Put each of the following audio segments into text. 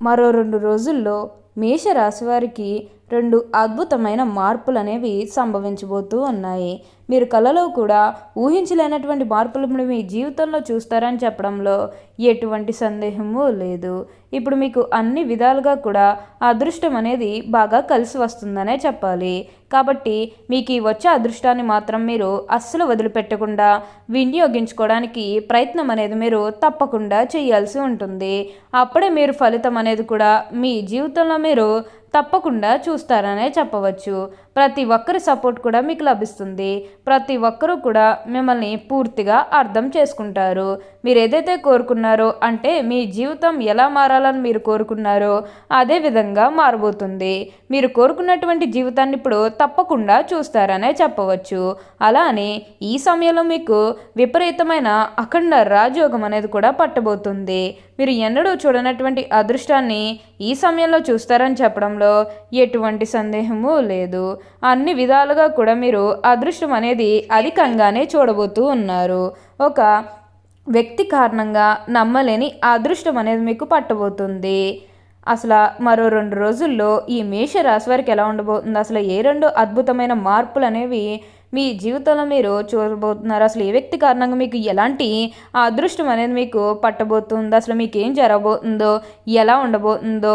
మరో రెండు రోజుల్లో మేషరాశివారికి రెండు అద్భుతమైన మార్పులు అనేవి సంభవించబోతూ ఉన్నాయి. మీరు కళలో కూడా ఊహించలేనటువంటి మార్పులు మీ జీవితంలో చూస్తారని చెప్పడంలో ఎటువంటి సందేహము లేదు. ఇప్పుడు మీకు అన్ని విధాలుగా కూడా అదృష్టం అనేది బాగా కలిసి వస్తుందనే చెప్పాలి. కాబట్టి మీకు ఈ వచ్చే అదృష్టాన్ని మాత్రం మీరు అస్సలు వదిలిపెట్టకుండా వినియోగించుకోవడానికి ప్రయత్నం అనేది మీరు తప్పకుండా చేయాల్సి ఉంటుంది. అప్పుడే మీరు ఫలితం అనేది కూడా మీ జీవితంలో మీరు తప్పకుండా చూస్తారనే చెప్పవచ్చు. ప్రతి ఒక్కరి సపోర్ట్ కూడా మీకు లభిస్తుంది. ప్రతి ఒక్కరూ కూడా మిమ్మల్ని పూర్తిగా అర్థం చేసుకుంటారు. మీరు ఏదైతే కోరుకున్నారో అంటే మీ జీవితం ఎలా మారాలని మీరు కోరుకున్నారో అదే విధంగా మారబోతుంది. మీరు కోరుకున్నటువంటి జీవితాన్ని ఇప్పుడు తప్పకుండా చూస్తారనే చెప్పవచ్చు. అలానే ఈ సమయంలో మీకు విపరీతమైన అఖండ రాజయోగం అనేది కూడా పట్టబోతుంది. మీరు ఎన్నడూ చూడనటువంటి అదృష్టాన్ని ఈ సమయంలో చూస్తారని చెప్పడంలో ఎటువంటి సందేహము లేదు. అన్ని విధాలుగా కూడా మీరు అదృష్టం అనేది అధికంగానే చూడబోతూ ఉన్నారు. ఒక వ్యక్తి కారణంగా నమ్మలేని అదృష్టం అనేది మీకు పట్టబోతుంది. అసలు మరో రెండు రోజుల్లో ఈ మేష రాశి వారికి ఎలా ఉండబోతుంది? అసలు ఏ రెండు అద్భుతమైన మార్పులు అనేవి మీ జీవితంలో మీరు చూడబోతున్నారు? అసలు ఏ వ్యక్తి కారణంగా మీకు ఎలాంటి అదృష్టం అనేది మీకు పట్టబోతుందో? అసలు మీకు ఏం జరగబోతుందో ఎలా ఉండబోతుందో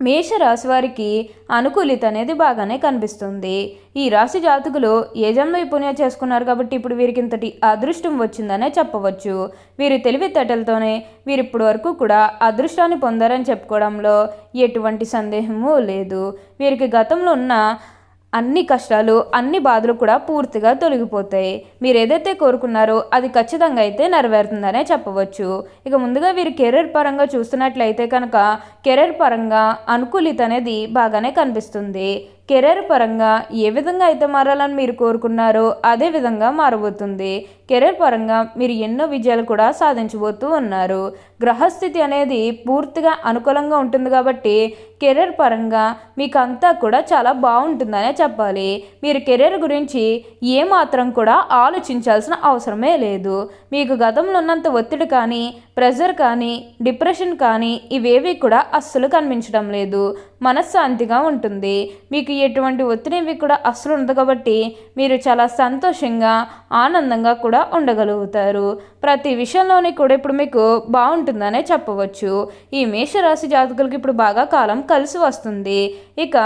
మేషరాశి వారికి అనుకూలిత అనేది బాగానే కనిపిస్తుంది. ఈ రాశి జాతకులు యజంలో పుణ్య చేసుకున్నారు కాబట్టి ఇప్పుడు వీరికి ఇంతటి అదృష్టం వచ్చిందనే చెప్పవచ్చు. వీరి తెలివితేటలతోనే వీరు ఇప్పటి వరకు కూడా అదృష్టాన్ని పొందారని చెప్పుకోవడంలో ఎటువంటి సందేహము లేదు. వీరికి గతంలో ఉన్న అన్ని కష్టాలు అన్ని బాధలు కూడా పూర్తిగా తొలగిపోతాయి. మీరు ఏదైతే కోరుకున్నారో అది ఖచ్చితంగా అయితే నెరవేరుతుందనే చెప్పవచ్చు. ఇక ముందుగా వీరు కెరీర్ పరంగా చూస్తున్నట్లయితే కనుక కెరీర్ పరంగా అనుకూలిత అనేది బాగానే కనిపిస్తుంది. కెరీర్ పరంగా ఏ విధంగా అయితే మారాలని మీరు కోరుకున్నారో అదే విధంగా మారబోతుంది. కెరీర్ పరంగా మీరు ఎన్నో విజయాలు కూడా సాధించబోతూ ఉన్నారు. గ్రహస్థితి అనేది పూర్తిగా అనుకూలంగా ఉంటుంది కాబట్టి కెరీర్ పరంగా మీకు అంతా కూడా చాలా బాగుంటుందనే చెప్పాలి. మీరు కెరీర్ గురించి ఏమాత్రం కూడా ఆలోచించాల్సిన అవసరమే లేదు. మీకు గతంలో ఉన్నంత ఒత్తిడి కానీ ప్రెషర్ కానీ డిప్రెషన్ కానీ ఇవేవి కూడా అస్సలు కనిపించడం లేదు. మనశ్శాంతిగా ఉంటుంది. మీకు ఎటువంటి ఒత్తిడి కూడా అస్సలు ఉండదు కాబట్టి మీరు చాలా సంతోషంగా ఆనందంగా కూడా ఉండగలుగుతారు. ప్రతి విషయంలోని కూడా ఇప్పుడు మీకు బాగుంటుందనే చెప్పవచ్చు. ఈ మేషరాశి జాతకులకి ఇప్పుడు బాగా కాలం కలిసి వస్తుంది. ఇక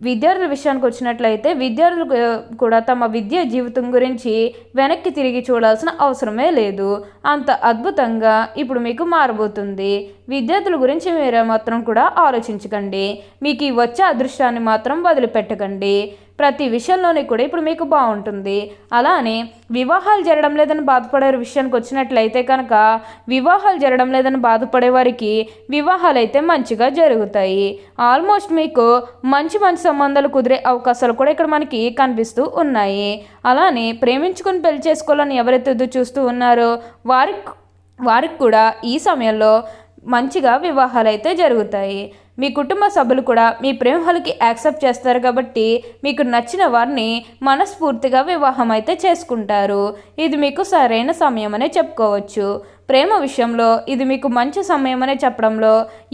విద్యార్థుల విషయానికి వచ్చినట్లయితే విద్యార్థులు కూడా తమ విద్యా జీవితం గురించి వెనక్కి తిరిగి చూడాల్సిన అవసరమే లేదు. అంత అద్భుతంగా ఇప్పుడు మీకు మారబోతుంది. విద్యార్థుల గురించి మీరు మాత్రం కూడా ఆలోచించకండి. మీకు ఈ వచ్చే అదృష్టాన్ని మాత్రం వదిలిపెట్టకండి. ప్రతి విషయంలోని కూడా ఇప్పుడు మీకు బాగుంటుంది. అలానే వివాహాలు జరగడం లేదని బాధపడే విషయానికి వచ్చినట్లయితే కనుక వివాహాలు జరగడం లేదని బాధపడే వారికి వివాహాలు అయితే మంచిగా జరుగుతాయి. ఆల్మోస్ట్ మీకు మంచి మంచి సంబంధాలు కుదిరే అవకాశాలు కూడా ఇక్కడ మనకి కనిపిస్తూ ఉన్నాయి. అలానే ప్రేమించుకుని పెళ్ళి చేసుకోవాలని ఎవరైతే ఎదురు చూస్తూ ఉన్నారో వారికి వారికి కూడా ఈ సమయంలో మంచిగా వివాహాలు అయితే జరుగుతాయి. మీ కుటుంబ సభ్యులు కూడా మీ ప్రేమలకి యాక్సెప్ట్ చేస్తారు కాబట్టి మీకు నచ్చిన వారిని మనస్ఫూర్తిగా వివాహం అయితే చేసుకుంటారు. ఇది మీకు సరైన సమయం అనే చెప్పుకోవచ్చు. ప్రేమ విషయంలో ఇది మీకు మంచి సమయమనే చెప్పడంలో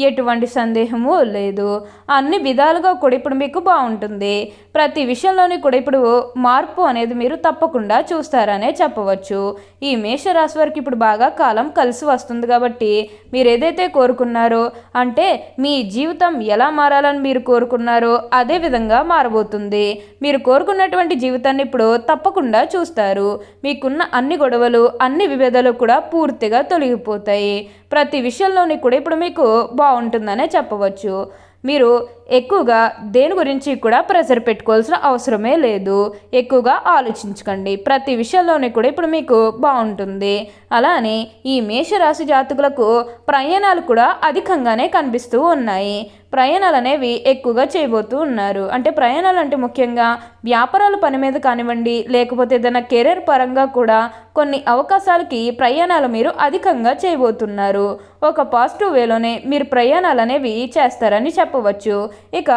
ఎటువంటి సందేహము లేదు. అన్ని విధాలుగా కూడా ఇప్పుడు మీకు బాగుంటుంది. ప్రతి విషయంలోని కూడా ఇప్పుడు మార్పు అనేది మీరు తప్పకుండా చూస్తారనే చెప్పవచ్చు. ఈ మేషరాశి వారికి ఇప్పుడు బాగా కాలం కలిసి వస్తుంది కాబట్టి మీరు ఏదైతే కోరుకున్నారో అంటే మీ జీవితం ఎలా మారాలని మీరు కోరుకున్నారో అదే విధంగా మారబోతుంది. మీరు కోరుకున్నటువంటి జీవితాన్ని ఇప్పుడు తప్పకుండా చూస్తారు. మీకున్న అన్ని గొడవలు అన్ని విభేదాలు కూడా పూర్తిగా తొలగిపోతాయి. ప్రతి విషయంలోని కూడా ఇప్పుడు మీకు బాగుంటుందనే చెప్పవచ్చు. మీరు ఎక్కువగా దేని గురించి కూడా ప్రెషర్ పెట్టుకోవాల్సిన అవసరమే లేదు. ఎక్కువగా ఆలోచించకండి. ప్రతి విషయంలోనే కూడా ఇప్పుడు మీకు బాగుంటుంది. అలానే ఈ మేషరాశి జాతకులకు ప్రయాణాలు కూడా అధికంగానే కనిపిస్తూ ఉన్నాయి. ప్రయాణాలు అనేవి ఎక్కువగా చేయబోతూ ఉన్నారు. అంటే ప్రయాణాలు అంటే ముఖ్యంగా వ్యాపారాల పని మీద కానివ్వండి లేకపోతే ఏదైనా కెరీర్ పరంగా కూడా కొన్ని అవకాశాలకి ప్రయాణాలు మీరు అధికంగా చేయబోతున్నారు. ఒక పాజిటివ్ వేలోనే మీరు ప్రయాణాలు అనేవి చేస్తారని చెప్పవచ్చు. ఇక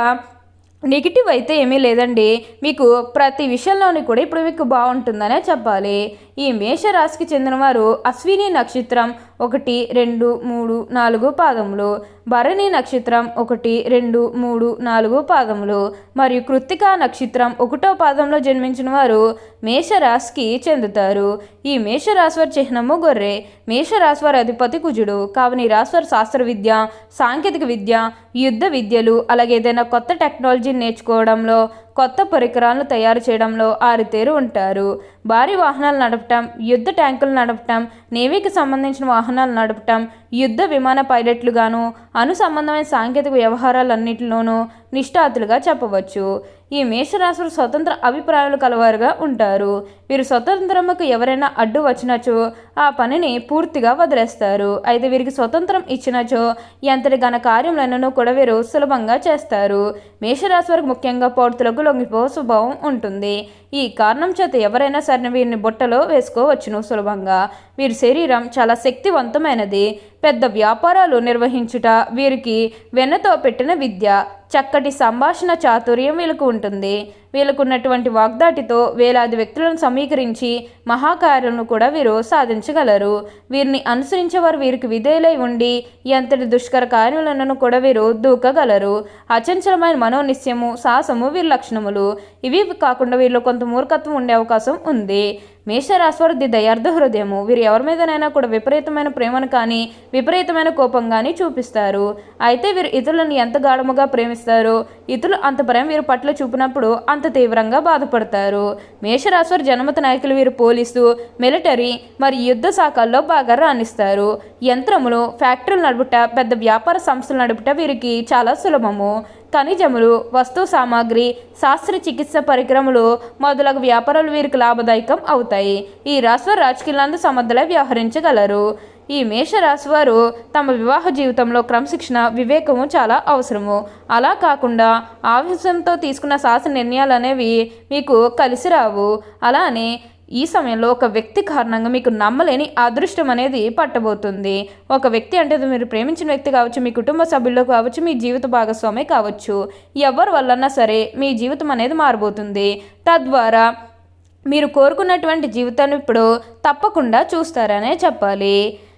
నెగిటివ్ అయితే ఏమీ లేదండి. మీకు ప్రతి విషయంలోని కూడా ఇప్పుడు మీకు బాగుంటుందనే చెప్పాలి. ఈ మేషరాశికి చెందినవారు అశ్విని నక్షత్రం ఒకటి రెండు మూడు నాలుగు పాదములు భరణి నక్షత్రం ఒకటి రెండు మూడు నాలుగు పాదములు మరియు కృత్తికా నక్షత్రం ఒకటో పాదంలో జన్మించిన వారు మేషరాశికి చెందుతారు. ఈ మేషరాశి వారి చిహ్నము గొర్రె. మేషరాశివారి అధిపతి కుజుడు. కావున ఈ శాస్త్ర విద్య సాంకేతిక విద్య యుద్ధ విద్యలు అలాగే ఏదైనా కొత్త టెక్నాలజీని నేర్చుకోవడంలో కొత్త పరికరాలను తయారు చేయడంలో ఆరితేరు ఉంటారు. భారీ వాహనాలు నడపటం యుద్ధ ట్యాంకులు నడపటం నేవీకి సంబంధించిన వాహనాలు నడపటం యుద్ధ విమాన పైలట్లుగాను అను సంబంధమైన సాంకేతిక వ్యవహారాలన్నింటిలోనూ నిష్ఠాతులుగా చెప్పవచ్చు. ఈ మేషరాశులు స్వతంత్ర అభిప్రాయాలు కలవారుగా ఉంటారు. వీరు స్వతంత్రముకు ఎవరైనా అడ్డు వచ్చినచో ఆ పనిని పూర్తిగా వదిలేస్తారు. అయితే వీరికి స్వతంత్రం ఇచ్చినచో ఎంతటి ఘన కార్యములను కూడా వీరు సులభంగా చేస్తారు. మేషరాశి వారికి ముఖ్యంగా పౌర్తులకు లొంగిపో స్వభావం ఉంటుంది. ఈ కారణం చేత ఎవరైనా సరే వీరిని బుట్టలో వేసుకోవచ్చును సులభంగా. వీరి శరీరం చాలా శక్తివంతమైనది. పెద్ద వ్యాపారాలు నిర్వహించుట వీరికి వెన్నతో పెట్టిన విద్య చక్కటి సంభాషణ చాతుర్యం వీళ్ళకు ఉంటుంది. వీళ్ళకున్నటువంటి వాగ్దాటితో వేలాది వ్యక్తులను సమీకరించి మహాకార్యాలను కూడా వీరు సాధించగలరు. వీరిని అనుసరించేవారు వీరికి విధేయులై ఉండి ఎంతటి దుష్కర కార్యములను కూడా వీరు దూకగలరు. అచంచలమైన మనోనిశ్యము సాహసము వీరి లక్షణములు. ఇవి కాకుండా వీరిలో కొంత మూర్ఖత్వం ఉండే అవకాశం ఉంది. మేషరాశివారిది దయార్థ హృదయము. వీరు ఎవరి మీదనైనా కూడా విపరీతమైన ప్రేమను కానీ విపరీతమైన కోపం కానీ చూపిస్తారు. అయితే వీరు ఇతరులను ఎంత గాఢముగా ప్రేమిస్తారో ఇతరులు అంత ప్రేమ వీరి పట్ల చూపినప్పుడు అంత తీవ్రంగా బాధపడతారు. మేషరాశివారి జనమత నాయకులు వీరు పోలీసు మిలిటరీ మరియు యుద్ధ శాఖల్లో బాగా రాణిస్తారు. యంత్రములు ఫ్యాక్టరీలు నడుపుట పెద్ద వ్యాపార సంస్థలు నడుపుట వీరికి చాలా సులభము. ఖనిజములు వస్తు సామాగ్రి శాస్త్రచికిత్స పరికరములు మొదలగు వ్యాపారాలు వీరికి లాభదాయకం అవుతాయి. ఈ రాశివారు రాజకీయాలందు సమర్థులై వ్యవహరించగలరు. ఈ మేషరాశి వారు తమ వివాహ జీవితంలో క్రమశిక్షణ వివేకము చాలా అవసరము. అలా కాకుండా ఆవేశంతో తీసుకున్న శాసన నిర్ణయాలు అనేవి మీకు కలిసి రావు. అలానే ఈ సమయంలో ఒక వ్యక్తి కారణంగా మీకు నమ్మలేని అదృష్టం అనేది పట్టబోతుంది. ఒక వ్యక్తి అంటే మీరు ప్రేమించిన వ్యక్తి కావచ్చు మీ కుటుంబ సభ్యుల్లో కావచ్చు మీ జీవిత భాగస్వామి కావచ్చు. ఎవరి వల్లన్నా సరే మీ జీవితం అనేది మారబోతుంది. తద్వారా మీరు కోరుకున్నటువంటి జీవితాన్ని ఇప్పుడు తప్పకుండా చూస్తారనే చెప్పాలి.